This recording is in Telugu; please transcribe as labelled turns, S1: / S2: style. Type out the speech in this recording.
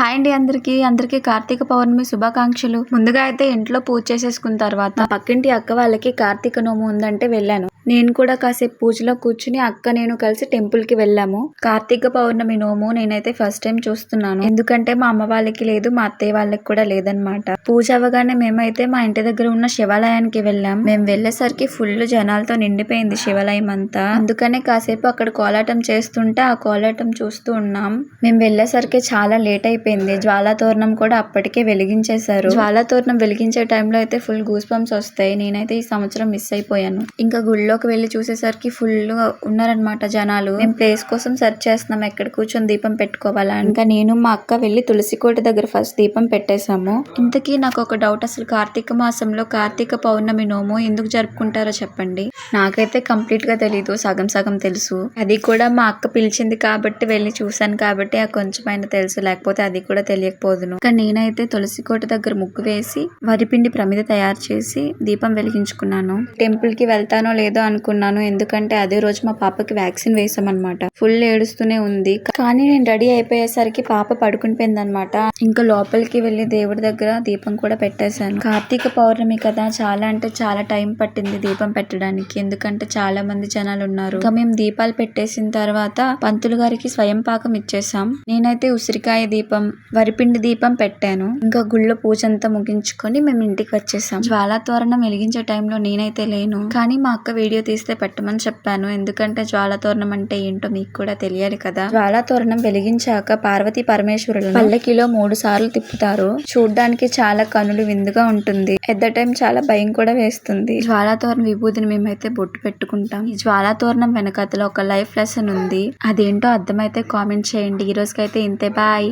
S1: హాయ్ అండి అందరికి. అందరికి కార్తీక పౌర్ణమి శుభాకాంక్షలు. ముందుగా అయితే ఇంట్లో పూజ చేసేసుకున్న తర్వాత పక్కింటి అక్క వాళ్ళకి కార్తీక నోము ఉందంటే వెళ్ళాను. నేను కూడా కాసేపు పూజలో కూర్చుని అక్క నేను కలిసి టెంపుల్కి వెళ్ళాము. కార్తీక పౌర్ణమి నోము నేనైతే ఫస్ట్ టైం చూస్తున్నాను. ఎందుకంటే మా అమ్మ వాళ్ళకి లేదు మా అత్తయ్య వాళ్ళకి కూడా లేదనమాట పూజ అవ్వగానే మేమైతే మా ఇంటి దగ్గర ఉన్న శివాలయానికి వెళ్ళాం. మేము వెళ్ళేసరికి ఫుల్ జనాలతో నిండిపోయింది శివాలయం అంతా. అందుకనే కాసేపు అక్కడ కోలాటం చేస్తుంటే ఆ కోలాటం చూస్తూ ఉన్నాం. మేము వెళ్ళేసరికి చాలా లేట్ అయిపోయింది. జ్వాలా తోరణం కూడా అప్పటికే వెలిగించేశారు. జ్వాలాతోరణం వెలిగించే టైంలో అయితే ఫుల్ గూస్ బంప్స్ వస్తాయి. నేనైతే ఈ సంవత్సరం మిస్ అయిపోయాను. ఇంకా గుళ్ళో గుళ్ళోకి వెళ్ళి చూసేసరికి ఫుల్ ఉన్నారనమాట జనాలు. మేము ప్లేస్ కోసం సెర్చ్ చేస్తున్నాం ఎక్కడ కూర్చొని దీపం పెట్టుకోవాలా అని. ఇంకా నేను మా అక్క వెళ్ళి తులసి కోట దగ్గర ఫస్ట్ దీపం పెట్టేశాము. ఇంతకీ నాకు ఒక డౌట్ అసలు కార్తీక మాసంలో కార్తీక పౌర్ణమి నోము ఎందుకు జరుపుకుంటారో చెప్పండి. నాకైతే కంప్లీట్గా తెలీదు సగం సగం తెలుసు. అది కూడా మా అక్క పిలిచింది కాబట్టి వెళ్ళి చూసాను కాబట్టి ఆ కొంచెమైనా తెలుసు లేకపోతే అది కూడా తెలియకపోదును. ఇంకా నేనైతే తులసి కోట దగ్గర ముగ్గు వేసి వరిపిండి ప్రమిద తయారు చేసి దీపం వెలిగించుకున్నాను. టెంపుల్కి వెళ్తానో లేదో అనుకున్నాను. ఎందుకంటే అదే రోజు మా పాపకి వ్యాక్సిన్ వేసామన్నమాట ఫుల్ ఏడుస్తూనే ఉంది. కానీ నేను రెడీ అయిపోయేసరికి పాప పడుకునిపోయింది అనమాట ఇంకా లోపలికి వెళ్ళి దేవుడి దగ్గర దీపం కూడా పెట్టేశాను. కార్తీక పౌర్ణమి కదా చాలా అంటే చాలా టైం పట్టింది దీపం పెట్టడానికి. ఎందుకంటే చాలా మంది జనాలు ఉన్నారు. ఇంకా మేము దీపాలు పెట్టేసిన తర్వాత పంతులు గారికి స్వయం పాకం ఇచ్చేసాం నేనైతే ఉసిరికాయ దీపం వరిపిండి దీపం పెట్టాను. ఇంకా గుళ్ళో పూజ అంతా ముగించుకొని మేము ఇంటికి వచ్చేసాం జ్వాలా తోరణం వెలిగించే టైంలో నేనైతే లేను. కానీ మా అక్క వీడియో తీస్తే పెట్టమని చెప్పాను. ఎందుకంటే జ్వాలా తోరణం అంటే ఏంటో మీకు కూడా తెలియాలి కదా. జ్వాలా తోరణం వెలిగించాక పార్వతీ పరమేశ్వరులు పల్లకిలో మూడు సార్లు తిప్పుతారు. చూడ్డానికి చాలా కనులు విందుగా ఉంటుంది. ఎట్ ద టైం చాలా భయం కూడా వేస్తుంది. జ్వాలా తోరణం విభూతిని మేమైతే బొట్టు పెట్టుకుంటాం. ఈ జ్వాలా తోరణం వెనకతలో ఒక లైఫ్ లెసన్ ఉంది. అదేంటో అర్థమైతే కామెంట్ చేయండి. ఈ రోజుకైతే ఇంతే. బాయ్.